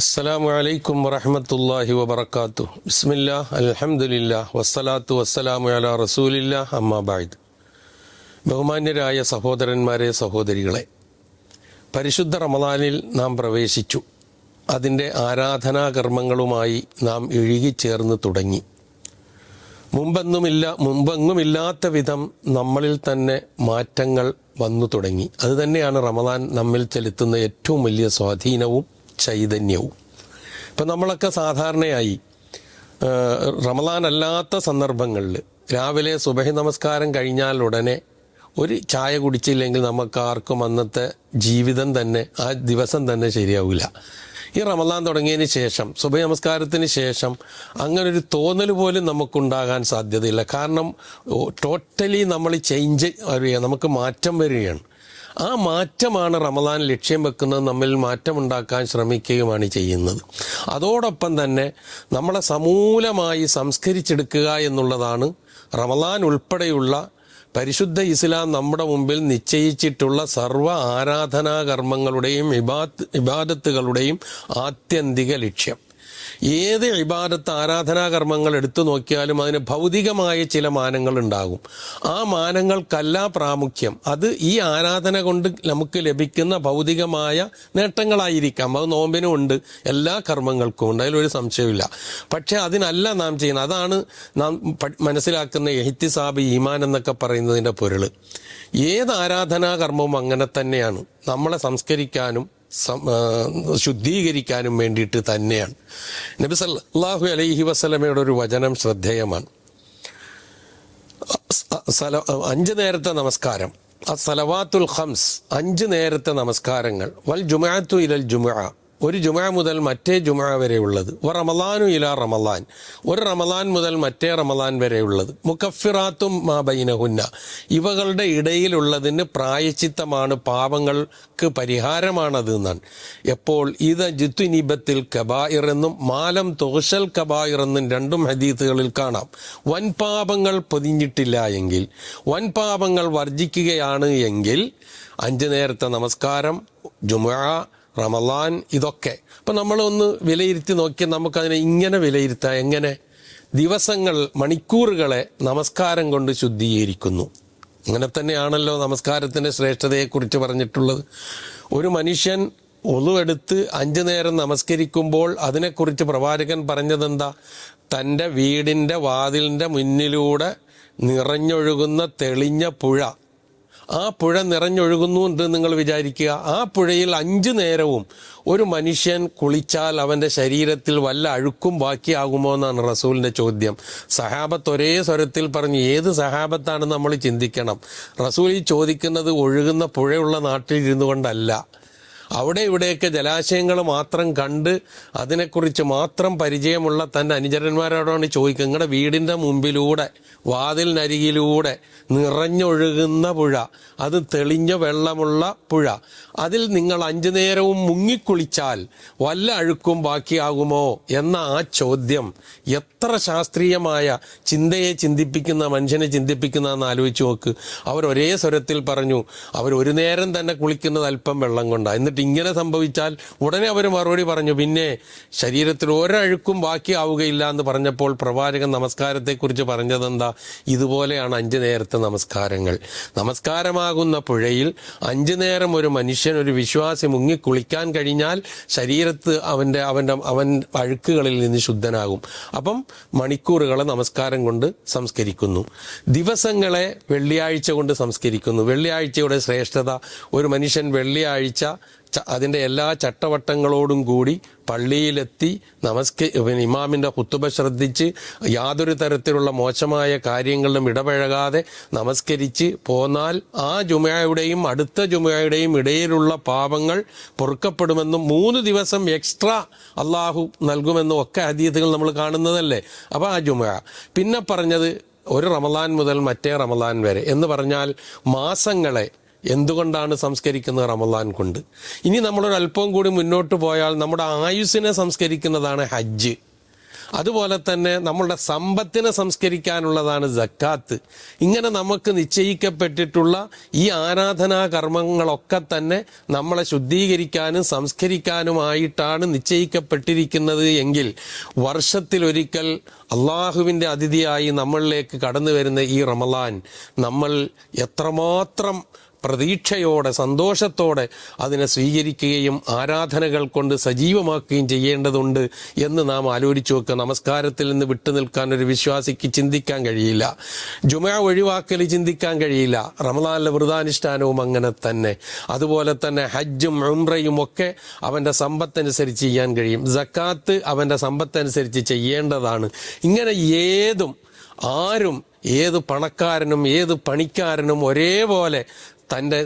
അസ്സലാമു അലൈക്കും വറഹമത്തല്ലാഹി വബർക്കാത്തു ബിസ്മില്ലാ അലഹമുല്ല വസ്സലാത്തു വസ്സലാമു അല റസൂലില്ല അമ്മാബായിദ് ബഹുമാന്യരായ സഹോദരന്മാരെ സഹോദരികളെ പരിശുദ്ധ റമദാനിൽ നാം പ്രവേശിച്ചു. അതിന്റെ ആരാധനാകർമ്മങ്ങളുമായി നാം ഇഴുകിച്ചേർന്ന് തുടങ്ങി. മുമ്പെന്നുമില്ല മുമ്പെങ്ങുമില്ലാത്ത വിധം നമ്മളിൽ തന്നെ മാറ്റങ്ങൾ വന്നു തുടങ്ങി. അതുതന്നെയാണ് റമദാൻ നമ്മിൽ ചെലുത്തുന്ന ഏറ്റവും വലിയ സ്വാധീനവും ചൈതന്യവും. ഇപ്പം നമ്മളൊക്കെ സാധാരണയായി റമദാൻ അല്ലാത്ത സന്ദർഭങ്ങളിൽ രാവിലെ സുബഹി നമസ്കാരം കഴിഞ്ഞാൽ ഉടനെ ഒരു ചായ കുടിച്ചില്ലെങ്കിൽ നമുക്ക് ആർക്കും അന്നത്തെ ജീവിതം തന്നെ ആ ദിവസം തന്നെ ശരിയാവില്ല. ഈ റമദാൻ തുടങ്ങിയതിന് ശേഷം സുബഹി നമസ്കാരത്തിന് ശേഷം അങ്ങനെ ഒരു തോന്നൽ പോലും നമുക്കുണ്ടാകാൻ സാധ്യതയില്ല. കാരണം ടോട്ടലി നമ്മൾ ചേഞ്ച് അറിയാം നമുക്ക് മാറ്റം വരികയാണ്. ആ മാറ്റമാണ് റമദാൻ ലക്ഷ്യം വെക്കുന്നത് നമ്മിൽ മാറ്റമുണ്ടാക്കാൻ ശ്രമിക്കുകയുമാണ് ചെയ്യുന്നത്. അതോടൊപ്പം തന്നെ നമ്മളെ സമൂലമായി സംസ്കരിച്ചെടുക്കുക എന്നുള്ളതാണ് റമദാൻ ഉൾപ്പെടെയുള്ള പരിശുദ്ധ ഇസ്ലാം നമ്മുടെ മുമ്പിൽ നിശ്ചയിച്ചിട്ടുള്ള സർവ ആരാധനാകർമ്മങ്ങളുടെയും ഇബാദത്തുകളുടെയും ആത്യന്തിക ലക്ഷ്യം. ഏത് ഇബാദത്ത് ആരാധനാകർമ്മങ്ങൾ എടുത്തു നോക്കിയാലും അതിന് ഭൗതികമായ ചില മാനങ്ങൾ ഉണ്ടാകും. ആ മാനങ്ങൾക്കല്ല പ്രാമുഖ്യം. അത് ഈ ആരാധന കൊണ്ട് നമുക്ക് ലഭിക്കുന്ന ഭൗതികമായ നേട്ടങ്ങളായിരിക്കാം. അത് നോമ്പിനും ഉണ്ട് എല്ലാ കർമ്മങ്ങൾക്കും ഉണ്ട്. അതിലൊരു സംശയമില്ല പക്ഷെ അതിനല്ല നാം ചെയ്യുന്നത്. അതാണ് നാം മനസ്സിലാക്കുന്ന എഹിത്തിസാബ് ഈമാൻ എന്നൊക്കെ പറയുന്നതിന്റെ പൊരുൾ. ഏത് ആരാധനാ കർമ്മവും അങ്ങനെ തന്നെയാണ്. നമ്മളെ സംസ്കരിക്കാനും ശുദ്ധീകരിക്കാനും വേണ്ടിയിട്ട് തന്നെയാണ്. നബി സല്ലാഹു അലൈഹി വസ്ലമയുടെ ഒരു വചനം ശ്രദ്ധേയമാണ്. അഞ്ച് നേരത്തെ നമസ്കാരം. സലവാത്തുൽ ഖംസ് അഞ്ച് നേരത്തെ നമസ്കാരങ്ങൾ. വൽ ജുമാഅത്തു ഇലൽ ജുമുഅ. ഒരു ജുമുഅ മുതൽ മറ്റേ ജുമുഅ വരെയുള്ളത് ഒ റമലാനു ഇല റമലാൻ ഒരു റമലാൻ മുതൽ മറ്റേ റമലാൻ വരെയുള്ളത് മുക്കഫിറാത്തും മാ ബൈനഹുന്ന. ഇവകളുടെ ഇടയിലുള്ളതിന് പ്രായച്ചിത്തമാണ് പാപങ്ങൾക്ക് പരിഹാരമാണത് എന്നാണ്. എപ്പോൾ ഇത് ജിത്തുനിബത്തിൽ കബായിർ എന്നും മാലം തോഷൽ കബായിർ എന്നും രണ്ടും ഹദീത്തുകളിൽ കാണാം. വൻപാപങ്ങൾ പൊതിഞ്ഞിട്ടില്ല എങ്കിൽ വൻപാപങ്ങൾ വർജിക്കുകയാണ് എങ്കിൽ അഞ്ചു നേരത്തെ നമസ്കാരം ജുമുഅ റമലാൻ ഇതൊക്കെ. അപ്പൊ നമ്മളൊന്ന് വിലയിരുത്തി നോക്കിയാൽ നമുക്കതിനെ ഇങ്ങനെ വിലയിരുത്താം. എങ്ങനെ? ദിവസങ്ങൾ മണിക്കൂറുകളെ നമസ്കാരം കൊണ്ട് ശുദ്ധീകരിക്കുന്നു. അങ്ങനെ തന്നെയാണല്ലോ നമസ്കാരത്തിന്റെ ശ്രേഷ്ഠതയെക്കുറിച്ച് പറഞ്ഞിട്ടുള്ളത്. ഒരു മനുഷ്യൻ ഒതുവെടുത്ത് അഞ്ചു നേരം നമസ്കരിക്കുമ്പോൾ അതിനെക്കുറിച്ച് പ്രവാചകൻ പറഞ്ഞതെന്താ? തന്റെ വീടിന്റെ വാതിലിന്റെ മുന്നിലൂടെ നിറഞ്ഞൊഴുകുന്ന തെളിഞ്ഞ പുഴ. ആ പുഴ നിറഞ്ഞൊഴുകുന്നു എന്ന് നിങ്ങൾ വിചാരിക്കുക. ആ പുഴയിൽ അഞ്ചു നേരവും ഒരു മനുഷ്യൻ കുളിച്ചാൽ അവന്റെ ശരീരത്തിൽ വല്ല അഴുക്കും ബാക്കിയാകുമോ എന്നാണ് റസൂലിന്റെ ചോദ്യം. സഹാബത്ത് ഒരേ സ്വരത്തിൽ പറഞ്ഞു ഏത് സഹാബത്താണ് നമ്മൾ ചിന്തിക്കണം. റസൂൽ ഈ ചോദിക്കുന്നത് ഒഴുകുന്ന പുഴയുള്ള നാട്ടിൽ ഇരുന്നു കൊണ്ടല്ല അവിടെ ഇവിടെയൊക്കെ ജലാശയങ്ങൾ മാത്രം കണ്ട് അതിനെക്കുറിച്ച് മാത്രം പരിചയമുള്ള തന്റെ അനുചരന്മാരോടാണ് ചോദിക്കുക. നിങ്ങളുടെ വീടിന്റെ മുമ്പിലൂടെ വാതിലിനരികിലൂടെ നിറഞ്ഞൊഴുകുന്ന പുഴ. അത് തെളിഞ്ഞ വെള്ളമുള്ള പുഴ. അതിൽ നിങ്ങൾ അഞ്ചു നേരവും മുങ്ങിക്കുളിച്ചാൽ വല്ല അഴുക്കും ബാക്കിയാകുമോ എന്ന ആ ചോദ്യം എത്ര ശാസ്ത്രീയമായ ചിന്തയെ ചിന്തിപ്പിക്കുന്ന മനുഷ്യനെ ചിന്തിപ്പിക്കുന്ന എന്ന് ആലോചിച്ച് നോക്ക്. അവർ ഒരേ സ്വരത്തിൽ പറഞ്ഞു അവർ ഒരു നേരം തന്നെ കുളിക്കുന്നത് അല്പം വെള്ളം കൊണ്ടാണ് എന്നിട്ട് ഇങ്ങനെ സംഭവിച്ചാൽ ഉടനെ അവർ മറുപടി പറഞ്ഞു. പിന്നെ ശരീരത്തിൽ ഒരഴുക്കും ബാക്കിയാവുകയില്ല എന്ന് പറഞ്ഞപ്പോൾ പ്രവാചകൻ നമസ്കാരത്തെക്കുറിച്ച് പറഞ്ഞതെന്താ? ഇതുപോലെയാണ് അഞ്ചു നേരത്തെ നമസ്കാരങ്ങൾ. നമസ്കാരമാകുന്ന പുഴയിൽ അഞ്ചു നേരം ഒരു മനുഷ്യൻ ഒരു വിശ്വാസി മുങ്ങി കുളിക്കാൻ കഴിഞ്ഞാൽ ശരീരത്ത് അവന്റെ അവന്റെ അവൻ അഴുക്കുകളിൽ നിന്ന് ശുദ്ധനാകും. അപ്പം മണിക്കൂറുകളെ നമസ്കാരം കൊണ്ട് സംസ്കരിക്കുന്നു. ദിവസങ്ങളെ വെള്ളിയാഴ്ച കൊണ്ട് സംസ്കരിക്കുന്നു. വെള്ളിയാഴ്ചയുടെ ശ്രേഷ്ഠത ഒരു മനുഷ്യൻ വെള്ളിയാഴ്ച അതിന്റെ എല്ലാ ചട്ടവട്ടങ്ങളോടും കൂടി പള്ളിയിലെത്തി നമസ്ക ഇമാമിന്റെ കുത്തുബ ശ്രദ്ധിച്ച് യാതൊരു തരത്തിലുള്ള മോശമായ കാര്യങ്ങളിലും ഇടപഴകാതെ നമസ്കരിച്ച് പോന്നാൽ ആ ജുമയുടെയും അടുത്ത ജുമയുടെയും ഇടയിലുള്ള പാപങ്ങൾ പൊറുക്കപ്പെടുമെന്നും മൂന്ന് ദിവസം എക്സ്ട്രാ അള്ളാഹു നൽകുമെന്നും ഒക്കെ ഹദീസുകൾ നമ്മൾ കാണുന്നതല്ലേ? അപ്പോൾ ആ ജുമ പിന്നെ പറഞ്ഞത് ഒരു റമലാൻ മുതൽ മറ്റേ റമലാൻ വരെ. എന്ന് പറഞ്ഞാൽ മാസങ്ങളെ എന്തുകൊണ്ടാണ് സംസ്കരിക്കുന്നത് റമദാൻ കൊണ്ട്? ഇനി നമ്മളൊരു അല്പം കൂടി മുന്നോട്ട് പോയാൽ നമ്മുടെ ആയുസ്സിനെ സംസ്കരിക്കുന്നതാണ് ഹജ്ജ്. അതുപോലെ തന്നെ നമ്മളുടെ സമ്പത്തിനെ സംസ്കരിക്കാനുള്ളതാണ് ജക്കാത്ത് ഇങ്ങനെ നമുക്ക് നിശ്ചയിക്കപ്പെട്ടിട്ടുള്ള ഈ ആരാധനാ കർമ്മങ്ങളൊക്കെ തന്നെ നമ്മളെ ശുദ്ധീകരിക്കാനും സംസ്കരിക്കാനുമായിട്ടാണ് നിശ്ചയിക്കപ്പെട്ടിരിക്കുന്നത് എങ്കിൽ വർഷത്തിലൊരിക്കൽ അള്ളാഹുവിന്റെ അതിഥിയായി നമ്മളിലേക്ക് കടന്നു വരുന്ന ഈ റമലാൻ നമ്മൾ എത്രമാത്രം പ്രതീക്ഷയോടെ സന്തോഷത്തോടെ അതിനെ സ്വീകരിക്കുകയും ആരാധനകൾ കൊണ്ട് സജീവമാക്കുകയും ചെയ്യേണ്ടതുണ്ട് എന്ന് നാം ആലോചിച്ചു വെക്കുക. നമസ്കാരത്തിൽ നിന്ന് വിട്ടുനിൽക്കാൻ ഒരു വിശ്വാസിക്ക് ചിന്തിക്കാൻ കഴിയില്ല. ജുമ ഒഴിവാക്കൽ ചിന്തിക്കാൻ കഴിയില്ല. റമദാനിലെ വ്രതാനുഷ്ഠാനവും അങ്ങനെ തന്നെ. അതുപോലെ തന്നെ ഹജ്ജും ഉംറയും ഒക്കെ അവന്റെ സമ്പത്തനുസരിച്ച് ചെയ്യാൻ കഴിയും. ജക്കാത്ത് അവന്റെ സമ്പത്തനുസരിച്ച് ചെയ്യേണ്ടതാണ്. ഇങ്ങനെ ഏതും ആരും ഏത് പണക്കാരനും ഏത് പണിക്കാരനും ഒരേപോലെ തന്റെ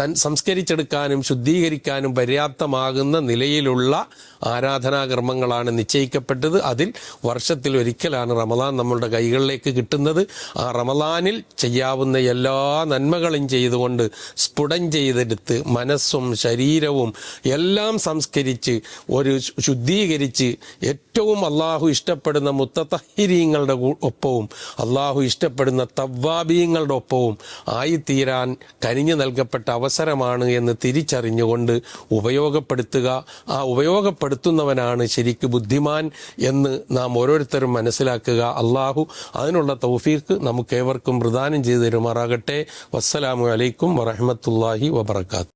തൻ സംസ്കരിച്ചെടുക്കാനും ശുദ്ധീകരിക്കാനും പര്യാപ്തമാകുന്ന നിലയിലുള്ള ആരാധനാകർമ്മങ്ങളാണ് നിശ്ചയിക്കപ്പെട്ടത്. അതിൽ വർഷത്തിൽ ഒരിക്കലാണ് റമദാൻ നമ്മളുടെ കൈകളിലേക്ക് കിട്ടുന്നത്. ആ റമദാനിൽ ചെയ്യാവുന്ന എല്ലാ നന്മകളും ചെയ്തുകൊണ്ട് സ്ഫുടം ചെയ്തെടുത്ത് മനസ്സും ശരീരവും എല്ലാം സംസ്കരിച്ച് ഒരു ശുദ്ധീകരിച്ച് ഏറ്റവും അള്ളാഹു ഇഷ്ടപ്പെടുന്ന മുത്തത്തഹിരീങ്ങളുടെ ഒപ്പവും അള്ളാഹു ഇഷ്ടപ്പെടുന്ന തവ്വാബീങ്ങളുടെ ഒപ്പവും ആയിത്തീരാൻ കനിഞ്ഞു നൽകപ്പെട്ട അവസരമാണ് എന്ന് തിരിച്ചറിഞ്ഞുകൊണ്ട് ഉപയോഗപ്പെടുത്തുക. ആ ഉപയോഗപ്പെടുത്തുന്നവനാണ് ശരിക്ക് ബുദ്ധിമാൻ എന്ന് നാം ഓരോരുത്തരും മനസ്സിലാക്കുക. അള്ളാഹു അതിനുള്ള തൗഫീഖ് നമുക്കേവർക്കും പ്രദാനം ചെയ്തു തരുമാറാകട്ടെ. വസ്സലാമു അലൈക്കും വറഹമത്തല്ലാഹി വബർക്കാത്തു